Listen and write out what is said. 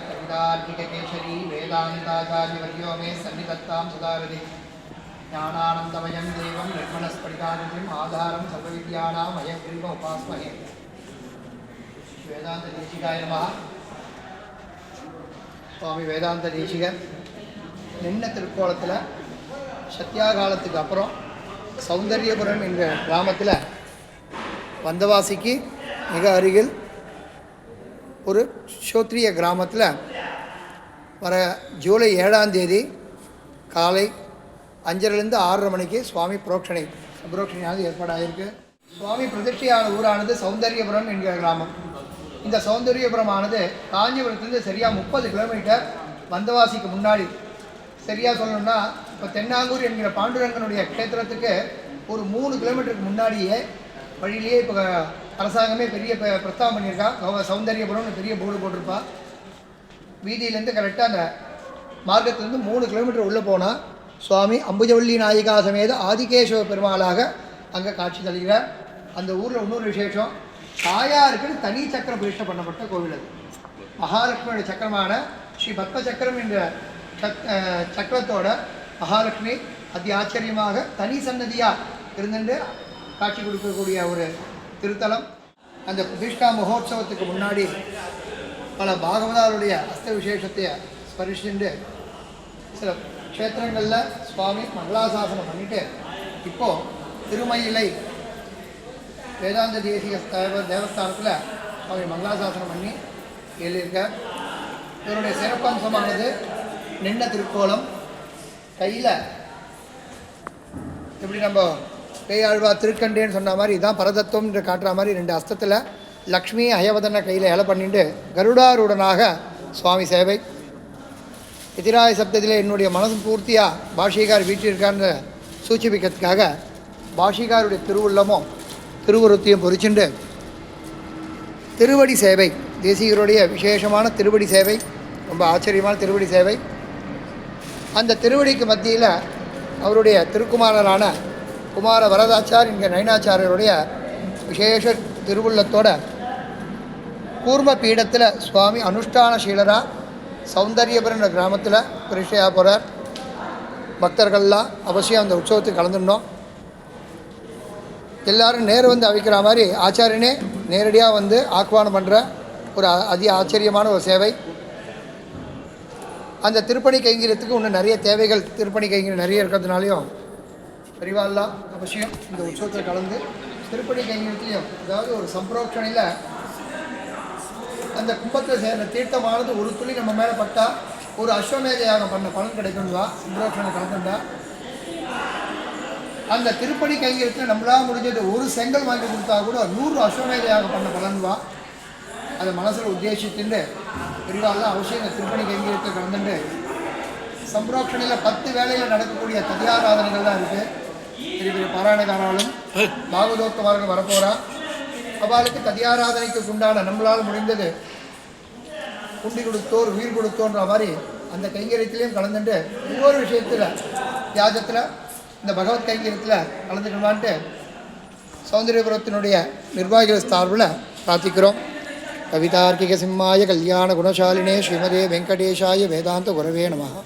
ஆரியகண்டார்கிகேசரி வேதாந்தாச்சாரியவரியோ மே சன்னிதத்தாம் சுதாரதி ஞானானந்தமயம் தெய்வம் நிர்மலஸ்படிகாநிதிம் ஆதாரம் சர்வவித்யானாம் அயக்ரீவ உபாஸ்மகே. வேதாந்த தேசிகாய நமः சுவாமி வேதாந்த தேசிகர். நின்ன திருக்கோலத்தில் சத்தியாகாலத்துக்கு அப்புறம் சௌந்தரியபுரம் என்ற கிராமத்தில் வந்தவாசிக்கு மிக அருகில் ஒரு சோத்ரிய கிராமத்தில் வர ஜூலை ஏழாம் தேதி காலை அஞ்சரைலேருந்து ஆறரை மணிக்கு சுவாமி புரோக்ஷனை புரோக்ஷனையானது ஏற்பாடாகிருக்கு சுவாமி பிரதிஷ்டையான ஊரானது சௌந்தரியபுரம் என்கிற கிராமம். இந்த சௌந்தரியபுரமானது காஞ்சிபுரத்துலேருந்து சரியாக முப்பது கிலோமீட்டர் வந்தவாசிக்கு முன்னாடி. சரியாக சொல்லணும்னா இப்போ தென்னாங்கூர் என்கிற பாண்டுரங்கனுடைய க்ஷேத்திரத்துக்கு ஒரு மூணு கிலோமீட்டருக்கு முன்னாடியே வழியிலேயே இப்போ அரசாங்கமே பெரிய ப- பிரஸ்தாபம் பண்ணியிருக்கா. சௌந்தரியபுரம்னு பெரிய போர்டு போட்டிருப்பா. வீதியிலேருந்து கரெக்டாக அந்த மார்க்கத்துலேருந்து மூணு கிலோமீட்டர் உள்ளே போனால் சுவாமி அம்புஜவள்ளி நாயிகா சமேத ஆதிகேஸ்வர பெருமாளாக அங்கே காட்சி தருகிறார். அந்த ஊரில் இன்னொரு விசேஷம். தாயாருக்குன்னு தனி சக்கரம் பிரதிஷ்டை பண்ணப்பட்ட கோவில் அது. மகாலட்சுமியோட சக்கரமான ஸ்ரீ பத்ம சக்கரம் என்ற சக் சக்கரத்தோட மகாலட்சுமி அதி ஆச்சரியமாக தனி சன்னதியாக இருந்துட்டு காட்சி கொடுக்கக்கூடிய ஒரு திருத்தலம். அந்த பிரதிஷ்டா மகோத்சவத்துக்கு முன்னாடி பல பாகவதாருடைய அஸ்த விசேஷத்தை ஸ்பரிச்சுட்டு சில க்ஷேத்திரங்களில் சுவாமி மங்களாசாசனம் பண்ணிட்டு இப்போது திருமயிலை வேதாந்த தேசிய தலைவர் தேவஸ்தானத்தில் அவர் மங்களாசாசனம் பண்ணி எழுதியிருக்கார். இவருடைய சிறப்பம்சமானது நின்ன திருக்கோலம். கையில் எப்படி நம்ம பேயாழ்வா திருக்கண்டேன்னு சொன்ன மாதிரி இதான் பரதத்துவம்ன்ற காட்டுற மாதிரி ரெண்டு அஸ்தத்தில் லக்ஷ்மி அயவதனை கையில் இலை பண்ணிட்டு கருடாரூடனாக சுவாமி சேவை. எதிராய சப்தத்தில் என்னுடைய மனசு பூர்த்தியாக பாஷிகார் வீட்டிருக்கான்னு சூச்சிப்பிக்கிறதுக்காக பாஷிகாருடைய திருவுள்ளமும் திருவுருத்தையும் பொறிச்சுண்டு. திருவடி சேவை தேசிகருடைய விசேஷமான திருவடி சேவை ரொம்ப ஆச்சரியமான திருவடி சேவை. அந்த திருவடிக்கு மத்தியில் அவருடைய திருக்குமாரரான குமார வரதாச்சார் என்கிற நயனாச்சாரியருடைய விசேஷ திருவுள்ளத்தோட கூர்ம பீடத்தில் சுவாமி அனுஷ்டான சீலரா கிராமத்தில் பரிசையா போகிறார் பக்தர்கள்லாம் அவசியம் அந்த உற்சவத்துக்கு கலந்துடணும். எல்லாரும் நேர் வந்து அவிக்கிற மாதிரி ஆச்சாரியனே நேரடியாக வந்து ஆக்குவானம் பண்ணுற ஒரு அதி ஆச்சரியமான ஒரு சேவை. அந்த திருப்பணி கைங்கரியத்துக்கு இன்னும் நிறைய தேவைகள் திருப்பணி கைங்கரியம் நிறைய இருக்கிறதுனாலையும் பெரிவாள்லாம் அவசியம் இந்த உற்சவத்தில் கலந்து திருப்பணி கைங்கரியத்துலையும் அதாவது ஒரு சம்பிரோக்ஷணையில் அந்த கும்பத்தில் சேர்ந்த தீர்த்தமானது ஒரு துளி நம்ம மேலே பட்டால் ஒரு அஸ்வமேத யாகம் பண்ண பலன் கிடைக்கும்வா சம்பிரோக்ஷணை கலந்துண்டா அந்த திருப்பணி கைங்கரியத்தில் நம்மளால் முடிஞ்சது ஒரு செங்கல் வாங்கி கொடுத்தா கூட நூறு அஸ்வமேத யாகம் பண்ண பலன்வா? அதை மனசில் உத்தேசித்துண்டு பெரியவாள்லாம் அவசியம் இந்த திருப்பணி கைங்கரியத்தை கலந்துண்டு. சம்பிரோக்ஷணையில் பத்து வேளையில் நடக்கக்கூடிய ததியாராதனைகள்லாம் இருக்குது பெரிய பெரிய பாராயணக்காராலும் பாகவதோத்தமார்கள் வரப்போகிறா அவளுக்கு ததியாராதனைக்கு உண்டான நம்மளால் முடிந்தது குண்டி கொடுத்தோர் உயிர் கொடுத்தோன்ற மாதிரி அந்த கைங்கரியத்திலையும் கலந்துட்டு ஒவ்வொரு விஷயத்தில் தியாகத்தில் இந்த பகவத் கைங்கரியத்தில் கலந்துக்கணுமான்ட்டு சௌந்தரியபுரத்தினுடைய நிர்வாகிகள் சார்பில் பிரார்த்திக்கிறோம். கவிதார்க்கிக சிம்மாய கல்யாண குணசாலினே ஸ்ரீமதே வெங்கடேஷாய வேதாந்த குரவே நமகா